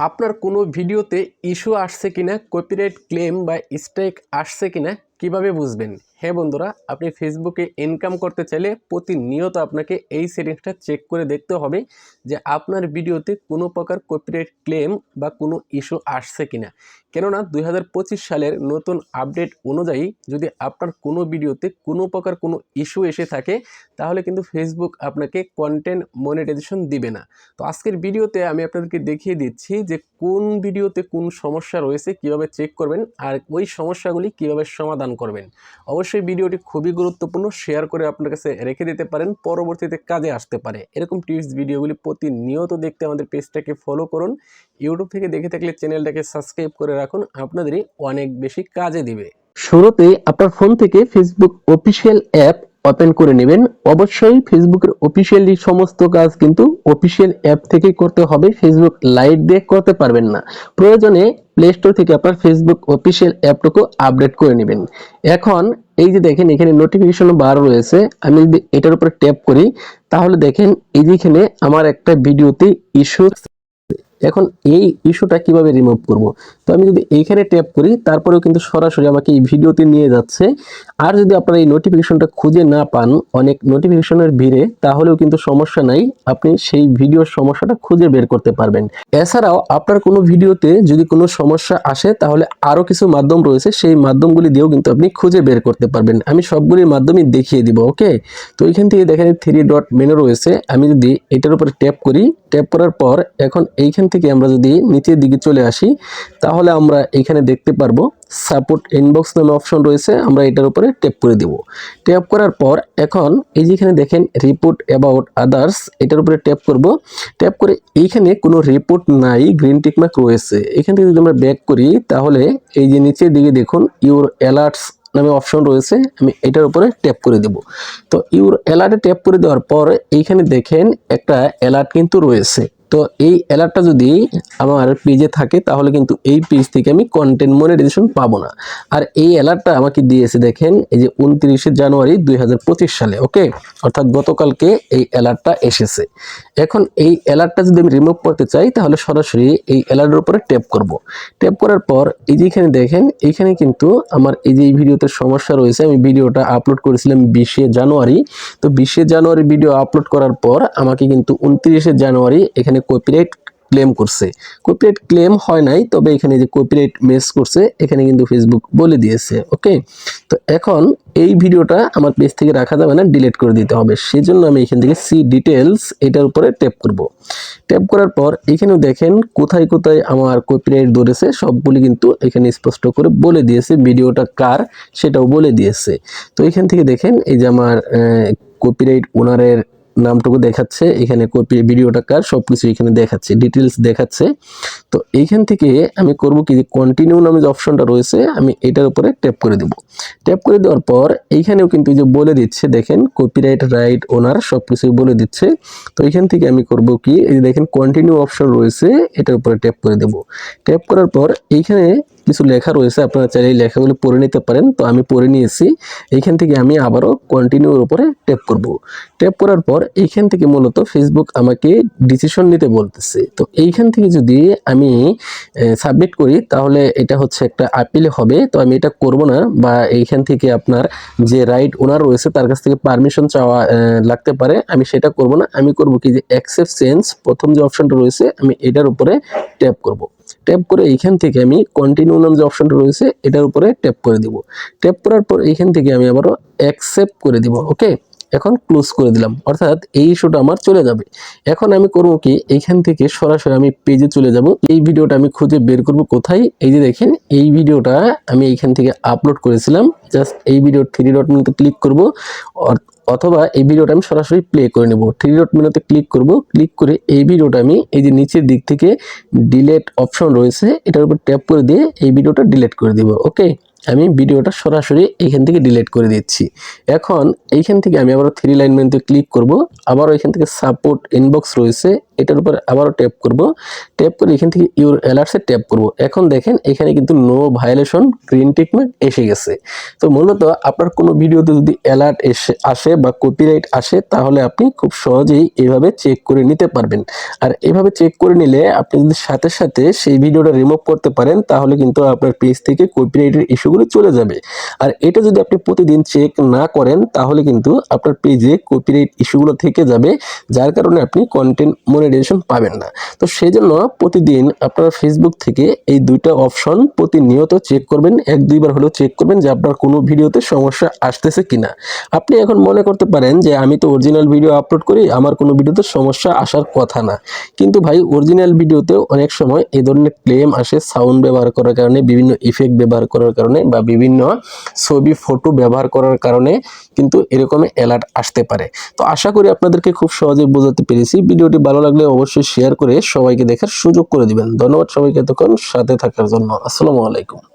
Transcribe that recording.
আপনার কোনো ভিডিওতে ইস্যু আসছে কিনা কপিরাইট ক্লেম বা স্ট্রাইক আসছে কিনা কীভাবে বুঝবেন? হ্যাঁ বন্ধুরা, আপনি ফেসবুকে ইনকাম করতে চাইলে প্রতিনিয়ত আপনাকে এই সেটিংসটা চেক করে দেখতে হবে যে আপনার ভিডিওতে কোনো প্রকার কপিরাইট ক্লেম বা কোনো ইস্যু আসছে কিনা। কেননা দুই হাজার পঁচিশ সালের নতুন আপডেট অনুযায়ী যদি আপনার কোনো ভিডিওতে কোনো প্রকার কোনো ইস্যু এসে থাকে, তাহলে কিন্তু ফেসবুক আপনাকে কন্টেন্ট মনিটাইজেশন দিবে না। তো আজকের ভিডিওতে আমি আপনাদেরকে দেখিয়ে দিচ্ছি যে কোন ভিডিওতে কোন সমস্যা রয়েছে, কীভাবে চেক করবেন আর ওই সমস্যাগুলি কীভাবে সমাধান করবেন। অবশ্যই ভিডিওটি খুবই গুরুত্বপূর্ণ, শেয়ার করে আপনার কাছে রেখে দিতে পারেন, পরবর্তীতে কাজে আসতে পারে। এরকম টিপস, ভিডিওগুলি প্রতিনিয়ত দেখতে আমাদের পেজটাকে ফলো করুন। ইউটিউব থেকে দেখে থাকলে চ্যানেলটাকে সাবস্ক্রাইব করে রাখুন, আপনাদেরই অনেক বেশি কাজে দিবে। শুরুতে আপনার ফোন থেকে ফেসবুক অফিসিয়াল অ্যাপ ওপেন করে নেবেন। অবশ্যই ফেসবুকের অফিসিয়াল সমস্ত কাজ কিন্তু অফিসিয়াল অ্যাপ থেকেই করতে হবে। ফেসবুক লাইট দিয়ে করতে পারবেন না। প্রয়োজনে প্লে স্টোর থেকে আপনার ফেসবুক অফিসিয়াল অ্যাপটুকু আপডেট করে নেবেন। এখন এই যে দেখেন, এখানে নোটিফিকেশন বার রয়েছে। আমি যদি এটার উপরে ট্যাপ করি, তাহলে দেখেন এই যে এখানে আমার একটা ভিডিওতে ইস্যু এখন এই ইস্যুটা কীভাবে রিমুভ করব? তো আমি যদি এইখানে ট্যাপ করি, তারপরেও কিন্তু সরাসরি আমাকে এই ভিডিওতে নিয়ে যাচ্ছে। আর যদি আপনারা এই নোটিফিকেশনটা খুঁজে না পান, অনেক নোটিফিকেশনের ভিড়ে, তাহলেও কিন্তু সমস্যা নাই। আপনি সেই ভিডিওর সমস্যাটা খুঁজে বের করতে পারবেন। এছাড়াও, আপনার কোনো ভিডিওতে যদি কোনো সমস্যা আসে, তাহলে আরও কিছু মাধ্যম রয়েছে। সেই মাধ্যমগুলি দিয়েও কিন্তু আপনি খুঁজে বের করতে পারবেন। আমি সবগুলির মাধ্যমেই দেখিয়ে দিব, ওকে? তো এখান থেকে দেখেন থ্রি ডট মেনু রয়েছে। আমি যদি এটার উপরে ট্যাপ করি ট্যাপ করার পর, এখন এইখান থেকে আমরা যদি নিচের দিকে চলে আসি, তাহলে আমরা এখানে দেখতে পারব সাপোর্ট ইনবক্স নামে অপশন রয়েছে, আমরা এটার উপরে ট্যাপ করে দেব। ট্যাপ করার পর এখন এই যেখানে দেখেন রিপোর্ট অ্যাবাউট আদার্স এটার উপরে ট্যাপ করব। ট্যাপ করে এইখানে কোনো রিপোর্ট নাই গ্রিন টিকমার্ক রয়েছে। এখান থেকে যদি আমরা ব্যাক করি, তাহলে এই যে নিচের দিকে দেখুন ইউর অ্যালার্টস নামে অপশন রয়েছে, আমি এটার উপরে ট্যাপ করে দেব। তো ইউর অ্যালার্টে ট্যাপ করে দেওয়ার পর এইখানে দেখেন একটা অ্যালার্ট কিন্তু রয়েছে। তো এই অ্যালার্টটা যদি আমার পেজে থাকে, তাহলে কিন্তু এই পেজ থেকে আমি কন্টেন্ট মনিটাইজেশন পাবো না। আর এই অ্যালার্টটা আমাকে দিয়েছে দেখেন, এই যে উনত্রিশে জানুয়ারি দুই হাজার পঁচিশ সালে ওকে অর্থাৎ গতকালকে এই অ্যালার্টটা এসেছে। এখন এই অ্যালার্টটা যদি আমি রিমুভ করতে চাই, তাহলে সরাসরি এই অ্যালার্টের উপরে ট্যাপ করব। ট্যাপ করার পর এই যে এখানে দেখেন এইখানে কিন্তু আমার এই যে এই ভিডিওতে সমস্যা রয়েছে, আমি ভিডিওটা আপলোড করেছিলাম বিশে জানুয়ারি। তো বিশে জানুয়ারি ভিডিও আপলোড করার পর আমাকে কিন্তু উনত্রিশে জানুয়ারি এখানে কপিরাইট ক্লেম করছে। কপিরাইট ক্লেম হয় নাই, তবে এখানে যে কপিরাইট মেস করছে, এখানে কিন্তু ফেসবুক বলে দিয়েছে ওকে তো এখন এই ভিডিওটা আমার পেজ থেকে রাখা যাবে না ডিলিট করে দিতে হবে। সেজন্য আমি এখান থেকে সি ডিটেলস এটার উপরে ট্যাপ করব। ট্যাপ করার পর এখানেও দেখেন কোথায় কোথায় আমার কপিরাইট ধরেছে, সবগুলি কিন্তু এখানে স্পষ্ট করে বলে দিয়েছে, ভিডিওটা কার সেটাও বলে দিয়েছে। তো এখান থেকে দেখেন এই যে আমার কপিরাইট ওনারের নামটুকু দেখাচ্ছে, এখানে কপি ভিডিওটা কার সব কিছু এখানে দেখাচ্ছে ডিটেলস দেখাচ্ছে। তো এইখান থেকে আমি করব কি যে কন্টিনিউ নামে যে অপশনটা রয়েছে, আমি এটার উপরে ট্যাপ করে দেব। ট্যাপ করে দেওয়ার পর এইখানেও কিন্তু যে বলে দিচ্ছে, দেখেন কপিরাইট রাইট ওনার সব কিছু বলে দিচ্ছে। তো এখান থেকে আমি করব কি, এই দেখেন কন্টিনিউ অপশন রয়েছে, এটার উপরে ট্যাপ করে দেব। ট্যাপ করার পর এইখানে কিছু লেখা রয়েছে, আপনারা চাইলে এই লেখাগুলো পড়ে নিতে পারেন। তো আমি পড়ে নিয়েছি, এইখান থেকে আমি আবারও কন্টিনিউর উপরে ট্যাপ করব। ট্যাপ করার পর এইখান থেকে মূলত ফেসবুক আমাকে ডিসিশন নিতে বলতেছে। তো এইখান থেকে যদি আমি সাবমিট করি, তাহলে এটা হচ্ছে একটা আপিল হবে। তো আমি এটা করব না, বা এইখান থেকে আপনার যে রাইট ওনার রয়েছে, তার কাছ থেকে পারমিশন চাওয়া লাগতে পারে। আমি সেটা করব না। আমি করব কি যে অ্যাকসেপ্ট চেঞ্জ প্রথম যে অপশনটা রয়েছে, আমি এটার উপরে ট্যাপ করব। ট্যাপ করে এইখান থেকে আমি কন্টিনিউ নাম যে অপশনটা রয়েছে, এটার উপরে ট্যাপ করে দিব। ট্যাপ করার পর এইখান থেকে আমি আবারও অ্যাকসেপ্ট করে দিব ওকে এখন ক্লোজ করে দিলাম। অর্থাৎ এই ইস্যুটা আমার চলে যাবে। এখন আমি করব কি, এইখান থেকে সরাসরি আমি পেজে চলে যাব। এই ভিডিওটা আমি খুঁজে বের করব কোথায়? এই যে দেখেন, এই ভিডিওটা আমি এইখান থেকে আপলোড করেছিলাম। জাস্ট এই ভিডিও থ্রি ডট মেনুতে ক্লিক করব। অথবা এই ভিডিওটা আমি সরাসরি প্লে করে নেব। থ্রি ডট মেনুতে ক্লিক করব। ক্লিক করে এই ভিডিওটা আমি এই যে নিচের দিক থেকে ডিলেট অপশন রয়েছে, এটার উপর ট্যাপ করে দিয়ে এই ভিডিওটা ডিলেট করে দিব। ওকে আমি ভিডিওটা সরাসরি এখান থেকে ডিলিট করে দিচ্ছি। এখন এইখান থেকে আমি আবার থ্রি লাইন মেনুতে ক্লিক করব। আবার এখান থেকে সাপোর্ট ইনবক্স রয়েছে। এটার উপর আবারও ট্যাপ করব। ট্যাপ করে এখান থেকে ইউর অ্যালার্টসে ট্যাপ করব। এখন দেখেন, এখানে কিন্তু নো ভায়োলেশন গ্রিন টিকমার্ক এসে গেছে। তো মূলত আপনার কোনো ভিডিওতে যদি অ্যালার্ট এসে, আসে বা কপিরাইট আসে, তাহলে আপনি খুব সহজেই এভাবে চেক করে নিতে পারবেন। আর এভাবে চেক করে নিলে আপনি যদি সাথে সাথে সেই ভিডিওটা রিমুভ করতে পারেন, তাহলে কিন্তু আপনার পেজ থেকে কপিরাইটের ইস্যুগুলো চলে যাবে। আর এটা যদি আপনি প্রতিদিন চেক না করেন, তাহলে কিন্তু আপনার পেজে কপিরাইট ইস্যুগুলো থেকে যাবে, যার কারণে আপনি কন্টেন্ট মনিটাইজেশন পাবেন না। তো সেই জন্য প্রতিদিন আপনারা ফেসবুক থেকে এই দুইটা অপশন প্রতিনিয়ত চেক করবেন, এক দুইবার হলেও চেক করবেন যে আপনার কোনো ভিডিওতে সমস্যা আসতেছে কিনা। আপনি এখন মনে করতে পারেন যে আমি তো অরিজিনাল ভিডিও আপলোড করি, আমার কোনো ভিডিওতে সমস্যা আসার কথা না। কিন্তু ভাই অরিজিনাল ভিডিওতেও অনেক সময় এই ধরনের ক্লেম আসে সাউন্ড ব্যবহার করার কারণে, বিভিন্ন ইফেক্ট ব্যবহার করার কারণে বা বিভিন্ন ছবি ফটো ব্যবহার করার কারণে কিন্তু এরকম অ্যালার্ট আসতে পারে। তো আশা করি আপনাদেরকে খুব সহজে বোঝাতে পেরেছি। ভিডিওটি ভালো লাগলে অবশ্যই শেয়ার করে সবাইকে দেখার সুযোগ করে দিবেন। ধন্যবাদ সবাইকে এতক্ষণ সাথে থাকার জন্য। আসসালামু আলাইকুম।